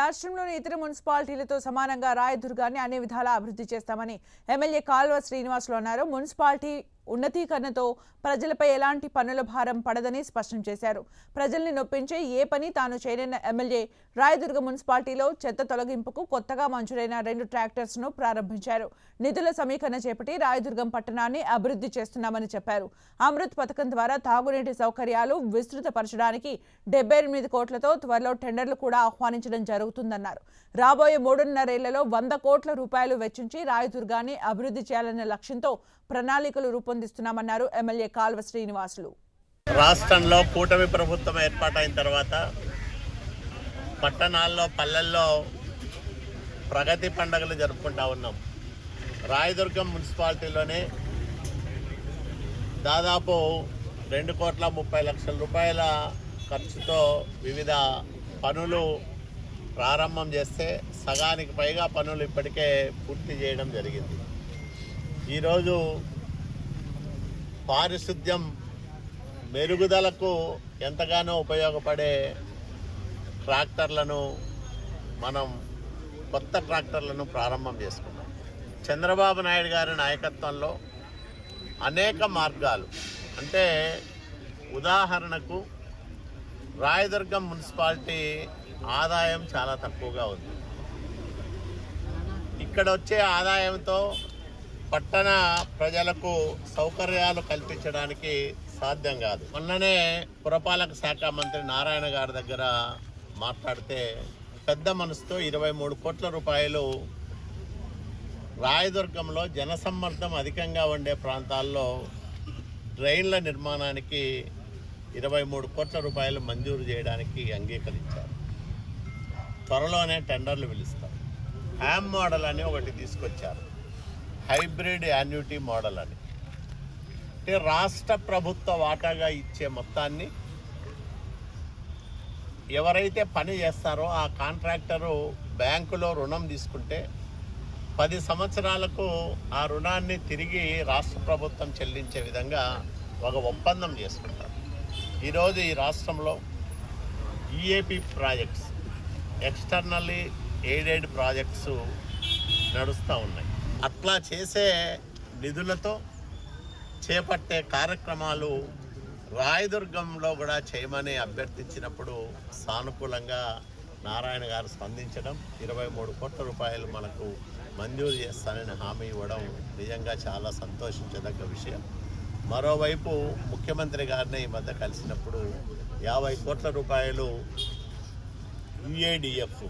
రాష్ట్రంలోని ఇతర మున్సిపాలిటీలతో సమానంగా రాయదుర్గాన్ని అన్ని విధాలా అభివృద్ధి చేస్తామని ఎమ్మెల్యే కాల్వ శ్రీనివాసులు అన్నారు. మున్సిపాలిటీ ఉన్నతీకరణతో ప్రజలపై ఎలాంటి పనుల భారం పడదని స్పష్టం చేశారు. ప్రజల్ని నొప్పించే ఏ పని తాను చేయలేని ఎమ్మెల్యే రాయదుర్గ మున్సిపాలిటీలో చెత్త తొలగింపుకు కొత్తగా మంజూరైన రెండు ట్రాక్టర్స్ను ప్రారంభించారు. నిధుల సమీకరణ చేపట్టి రాయదుర్గం పట్టణాన్ని అభివృద్ధి చేస్తున్నామని చెప్పారు. అమృత్ పథకం ద్వారా తాగునీటి సౌకర్యాలు విస్తృతపరచడానికి డెబ్బై ఎనిమిది కోట్లతో త్వరలో టెండర్లు కూడా ఆహ్వానించడం జరుగుతుందన్నారు. రాబోయే మూడున్నరేళ్ళలో వంద కోట్ల రూపాయలు వెచ్చించి రాయదుర్గాన్ని అభివృద్ధి చేయాలనే లక్ష్యంతో ప్రణాళికలు రూపొందిస్తున్నామన్నారు ఎమ్మెల్యే కాల్వ శ్రీనివాసులు. రాష్ట్రంలో కూటమి ప్రభుత్వం ఏర్పాటైన తర్వాత పట్టణాల్లో పల్లెల్లో ప్రగతి పండుగలు జరుపుకుంటా ఉన్నాం. రాయదుర్గం మున్సిపాలిటీలోనే దాదాపు రెండు కోట్ల ముప్పై లక్షల రూపాయల ఖర్చుతో వివిధ పనులు ప్రారంభం చేస్తే సగానికి పైగా పనులు ఇప్పటికే పూర్తి చేయడం జరిగింది. ఈరోజు పారిశుద్ధ్యం మెరుగుదలకు ఎంతగానో ఉపయోగపడే ట్రాక్టర్లను మనం కొత్త ట్రాక్టర్లను ప్రారంభం చేసుకున్నాం. చంద్రబాబు నాయుడు గారి నాయకత్వంలో అనేక మార్గాలు. అంటే ఉదాహరణకు రాయదుర్గం మున్సిపాలిటీ ఆదాయం చాలా తక్కువగా ఉంది. ఇక్కడ వచ్చే ఆదాయంతో పట్టణ ప్రజలకు సౌకర్యాలు కల్పించడానికి సాధ్యం కాదు. మొన్ననే పురపాలక శాఖ మంత్రి నారాయణ గారి దగ్గర మాట్లాడితే పెద్ద మనసుతో ఇరవై మూడు కోట్ల రూపాయలు రాయదుర్గంలో జనసమ్మర్దం అధికంగా ఉండే ప్రాంతాల్లో డ్రైన్ల నిర్మాణానికి ఇరవై మూడు కోట్ల రూపాయలు మంజూరు చేయడానికి అంగీకరించారు. త్వరలోనే టెండర్లు పిలుస్తారు. హ్యామ్ మోడల్ అని ఒకటి తీసుకొచ్చారు. హైబ్రిడ్ యాన్యుటీ మోడల్ అని. అంటే రాష్ట్ర ప్రభుత్వ వాటాగా ఇచ్చే మొత్తాన్ని ఎవరైతే పని చేస్తారో ఆ కాంట్రాక్టరు బ్యాంకులో రుణం తీసుకుంటే పది సంవత్సరాలకు ఆ రుణాన్ని తిరిగి రాష్ట్ర ప్రభుత్వం చెల్లించే విధంగా ఒక ఒప్పందం చేసుకుంటారు. ఈరోజు ఈ రాష్ట్రంలో EAP projects externally aided projects నడుస్తూ ఉన్నాయి. అట్లా చేసే నిధులతో చేపట్టే కార్యక్రమాలు రాయదుర్గంలో కూడా చేయమని అభ్యర్థించినప్పుడు సానుకూలంగా నారాయణ గారు స్పందించడం ఇరవై మూడు కోట్ల రూపాయలు మనకు మంజూరు చేస్తానని హామీ ఇవ్వడం నిజంగా చాలా సంతోషించదగ్గ విషయం. మరోవైపు ముఖ్యమంత్రి గారిని ఈ మధ్య కలిసినప్పుడు యాభై కోట్ల రూపాయలు యుఏడిఎఫ్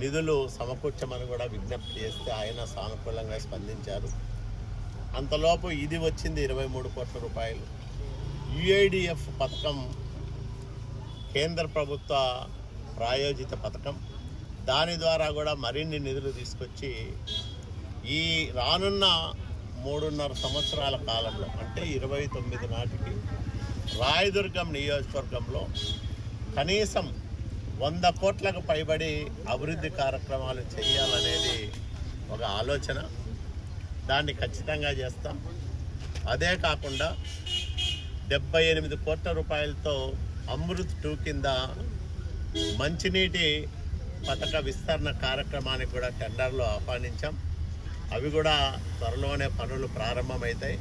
నిధులు సమకూర్చమని కూడా విజ్ఞప్తి చేస్తే ఆయన సానుకూలంగా స్పందించారు. అంతలోపు ఇది వచ్చింది ఇరవై మూడు కోట్ల రూపాయలు. యుఐడిఎఫ్ పథకం కేంద్ర ప్రభుత్వ ప్రాయోజిత పథకం. దాని ద్వారా కూడా మరిన్ని నిధులు తీసుకొచ్చి ఈ రానున్న మూడున్నర సంవత్సరాల కాలంలో అంటే ఇరవై తొమ్మిది నాటికి రాయదుర్గం నియోజకవర్గంలో కనీసం వంద కోట్లకు పైబడి అభివృద్ధి కార్యక్రమాలు చేయాలనేది ఒక ఆలోచన. దాన్ని ఖచ్చితంగా చేస్తాం. అదే కాకుండా డెబ్బై ఎనిమిది కోట్ల రూపాయలతో అమృత్ టూ కింద మంచినీటి పథక విస్తరణ కార్యక్రమానికి కూడా టెండర్లు ఆహ్వానించాం. అవి కూడా త్వరలోనే పనులు ప్రారంభమవుతాయి.